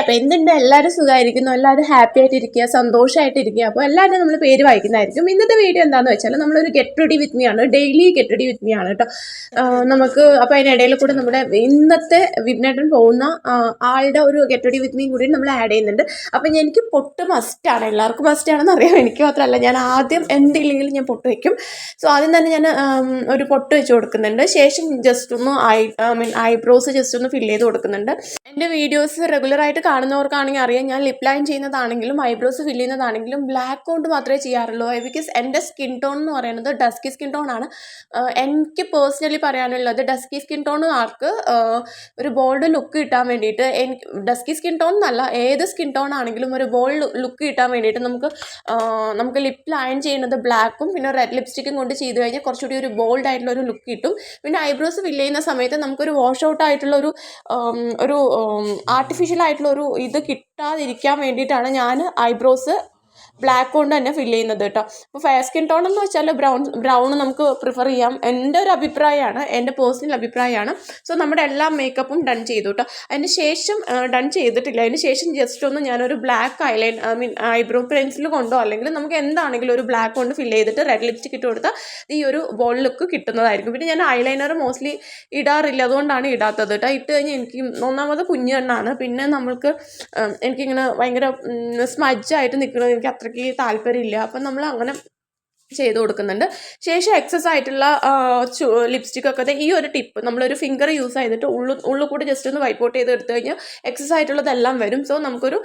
അപ്പോൾ എന്തുണ്ട്? എല്ലാവരും സുഖമായിരിക്കുന്നു എല്ലാവരും ഹാപ്പി ആയിട്ടിരിക്കുക സന്തോഷമായിട്ടിരിക്കുക അപ്പോൾ എല്ലാവരും നമ്മൾ പേര് വായിക്കുന്നതായിരിക്കും. ഇന്നത്തെ വീഡിയോ എന്താണെന്ന് വെച്ചാൽ നമ്മളൊരു ഗെറ്റ് റെഡി വിത്ത് മീ ആണ്. Daily get ready with me ആണ് കേട്ടോ നമുക്ക് അപ്പോൾ അതിനിടയിൽ കൂടെ നമ്മുടെ ഇന്നത്തെ വിഘ്നേട്ടൻ പോകുന്ന ആളുടെ ഒരു ഗെറ്റ് റെഡി വിത്ത് മീ കൂടി നമ്മൾ ആഡ് ചെയ്യുന്നുണ്ട്. അപ്പം എനിക്ക് പൊട്ട് മസ്റ്റാണ് എല്ലാവർക്കും മസ്റ്റ് ആണെന്ന് അറിയാം. എനിക്ക് മാത്രമല്ല ഞാൻ ആദ്യം എന്തില്ലെങ്കിലും ഞാൻ പൊട്ട് വയ്ക്കും സോ ആദ്യം തന്നെ ഞാൻ ഒരു പൊട്ട് വെച്ച് കൊടുക്കുന്നുണ്ട്. ശേഷം ജസ്റ്റ് ഒന്ന് I I mean eyebrows just ഒന്ന് ഫില്ല് ചെയ്ത് കൊടുക്കുന്നുണ്ട്. എന്റെ വീഡിയോസ് റെഗുലറായിട്ട് കാണുന്നവർക്കാണെങ്കിൽ അറിയാം. ഞാൻ ലിപ് ലൈൻ ചെയ്യുന്നതാണെങ്കിലും ഐബ്രോസ് ഫില്ല് ചെയ്യുന്നതാണെങ്കിലും ബ്ലാക്ക് കൊണ്ട് മാത്രമേ ചെയ്യാറുള്ളൂ. ബിക്കോസ് എന്റെ സ്കിൻ ടോൺ എന്ന് പറയുന്നത് ഡസ്കി സ്കിൻ ടോൺ ആണ്. എനിക്ക് പേഴ്സണലി പറയാനുള്ളത് ഡസ്കി സ്കിൻ ടോൺ ആർക്ക് ഒരു ബോൾഡ് ലുക്ക് കിട്ടാൻ വേണ്ടിയിട്ട് എനിക്ക് ഡസ്കി സ്കിൻ ടോൺ എന്നല്ല ഏത് സ്കിൻ ടോൺ ആണെങ്കിലും ഒരു ബോൾഡ് ലുക്ക് കിട്ടാൻ വേണ്ടിയിട്ട് നമുക്ക് നമുക്ക് ലിപ് ലൈൻ ചെയ്യുന്നത് ബ്ലാക്കും പിന്നെ റെഡ് ലിപ്സ്റ്റിക്കും കൊണ്ട് ചെയ്ത് കഴിഞ്ഞാൽ കുറച്ചുകൂടി ഒരു ബോൾഡ് ആയിട്ടുള്ള ഒരു ലുക്ക് കിട്ടും. പിന്നെ ഐബ്രോസ് ഫില്ല് ചെയ്യുന്ന സമയത്ത് നമുക്കൊരു വാഷ് ഔട്ട് ആയിട്ടുള്ള ഒരു ഒരു ആർട്ടിഫിഷ്യൽ ആയിട്ടുള്ള ഒരു ഇത് കിട്ടാതിരിക്കാൻ വേണ്ടിയിട്ടാണ് ഞാൻ ഐബ്രോസ് ബ്ലാക്ക് കൊണ്ട് തന്നെ ഫില്ല് ചെയ്യുന്നത് കേട്ടോ. അപ്പോൾ ഫെയർ സ്കിൻ ടോൺ എന്ന് വെച്ചാൽ ബ്രൗൺ ബ്രൗൺ നമുക്ക് പ്രിഫർ ചെയ്യാം. എന്റെ ഒരു അഭിപ്രായമാണ് എന്റെ പേഴ്സണൽ അഭിപ്രായമാണ്. സോ നമ്മുടെ എല്ലാ മേക്കപ്പും ഡൺ ചെയ്തു കേട്ടോ. അതിന് ശേഷം ഡൺ ചെയ്തിട്ടില്ല. അതിന് ശേഷം ജസ്റ്റ് ഒന്ന് ഞാനൊരു black eyeline I mean eyebrow pencil കൊണ്ടോ അല്ലെങ്കിൽ നമുക്ക് എന്താണെങ്കിലും ഒരു ബ്ലാക്ക് കൊണ്ട് ഫില്ല് ചെയ്തിട്ട് റെഡ് ലിപ്സ്റ്റിക് ഇട്ട് കൊടുത്താൽ ഈ ഒരു ബോൾ ലുക്ക് കിട്ടുന്നതായിരിക്കും. പിന്നെ ഞാൻ ഐലൈനർ മോസ്റ്റ്ലി ഇടാറില്ല. അതുകൊണ്ടാണ് ഇടാത്തത് കേട്ടോ. ഇട്ട് കഴിഞ്ഞാൽ എനിക്ക് ഒന്നാമത് കുഞ്ഞു കണ്ണാണ്. പിന്നെ നമ്മൾക്ക് എനിക്കിങ്ങനെ ഭയങ്കര സ്മജ്ജായിട്ട് നിൽക്കുന്നത് എനിക്ക് അത്രയ്ക്ക് താല്പര്യമില്ല. അപ്പം നമ്മൾ അങ്ങനെ ചെയ്ത് കൊടുക്കുന്നുണ്ട്. ശേഷം എക്സസ് ആയിട്ടുള്ള ലിപ്സ്റ്റിക് ഒക്കെ ഈ ഒരു ടിപ്പ് നമ്മളൊരു ഫിംഗർ യൂസ് ചെയ്തിട്ട് ഉള്ളു ഉള്ളുകൂടി ജസ്റ്റ് ഒന്ന് വൈപ്പ് ഔട്ട് ചെയ്ത് എടുത്തു കഴിഞ്ഞാൽ എക്സസ് ആയിട്ടുള്ളതെല്ലാം വരും. സോ നമുക്കൊരു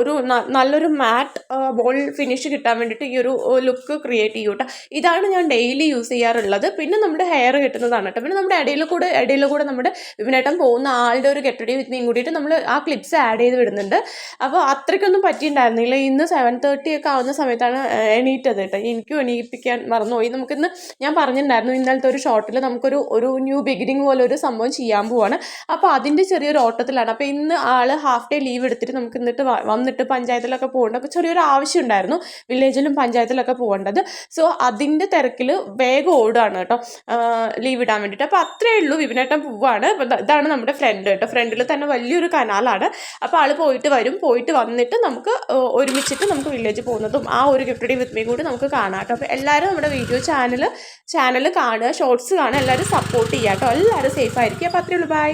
ഒരു നല്ലൊരു മാറ്റ് ബോൾ ഫിനിഷ് കിട്ടാൻ വേണ്ടിയിട്ട് ഈ ഒരു ലുക്ക് ക്രിയേറ്റ് ചെയ്യും കേട്ടോ ഇതാണ് ഞാൻ ഡെയിലി യൂസ് ചെയ്യാറുള്ളത്. പിന്നെ നമ്മുടെ ഹെയർ കിട്ടുന്നതാണ് കേട്ടോ പിന്നെ നമ്മുടെ ഇടയിൽ കൂടെ ഇടയിൽ കൂടെ നമ്മുടെ വിപിനേട്ടം പോകുന്ന ആളുടെ ഒരു കെട്ടടി വിത്തിനെയും കൂടിയിട്ട് നമ്മൾ ആ ക്ലിപ്സ് ആഡ് ചെയ്ത് വിടുന്നുണ്ട്. അപ്പോൾ അത്രയ്ക്കൊന്നും പറ്റിയിട്ടുണ്ടായിരുന്നില്ല. ഇന്ന് സെവൻ തേർട്ടി ഒക്കെ ആവുന്ന സമയത്താണ് എണീറ്റത് കേട്ടോ എനിക്കും എണീപ്പിക്കാൻ മറന്നുപോയി. നമുക്കിന്ന് ഞാൻ പറഞ്ഞിട്ടുണ്ടായിരുന്നു ഇന്നലത്തെ ഒരു ഷോട്ടിൽ നമുക്കൊരു ഒരു ന്യൂ ബിഗിനിങ് പോലെ ഒരു സംഭവം ചെയ്യാൻ പോവാണ്. അപ്പോൾ അതിന്റെ ചെറിയൊരു ഓട്ടത്തിലാണ്. അപ്പോൾ ഇന്ന് ആൾ ഹാഫ് ഡേ ലീവ് എടുത്തിട്ട് നമുക്ക് എന്നിട്ട് വന്നിട്ട് പഞ്ചായത്തിലൊക്കെ പോകേണ്ട അപ്പോൾ ചെറിയൊരു ആവശ്യം ഉണ്ടായിരുന്നു വില്ലേജിലും പഞ്ചായത്തിലൊക്കെ പോകേണ്ടത്. സോ അതിന്റെ തിരക്കിൽ വേഗം ഓടുകയാണ് കേട്ടോ. ലീവ് ഇടാൻ വേണ്ടിയിട്ട്. അപ്പോൾ അത്രേ ഉള്ളൂ വിപിനേട്ടൻ പോവാണ്. ഇതാണ് നമ്മുടെ ഫ്രണ്ട് കേട്ടോ. ഫ്രണ്ടിൽ തന്നെ വലിയൊരു കനാലാണ്. അപ്പോൾ ആൾ പോയിട്ട് വരും. പോയിട്ട് വന്നിട്ട് നമുക്ക് ഒരുമിച്ചിട്ട് നമുക്ക് വില്ലേജ് പോകുന്നതും ആ ഒരു ഗിഫ്റ്റ് വിത്ത് മീ കൂടി നമുക്ക് കാണാം കേട്ടോ. അപ്പോൾ എല്ലാവരും നമ്മുടെ വീഡിയോ ചാനൽ ചാനൽ കാണുക ഷോർട്സ് കാണുക എല്ലാവരും സപ്പോർട്ട് ചെയ്യുക കേട്ടോ. എല്ലാവരും സേഫ് ആയിരിക്കും. അപ്പോൾ അത്രയുള്ളൂ ബൈ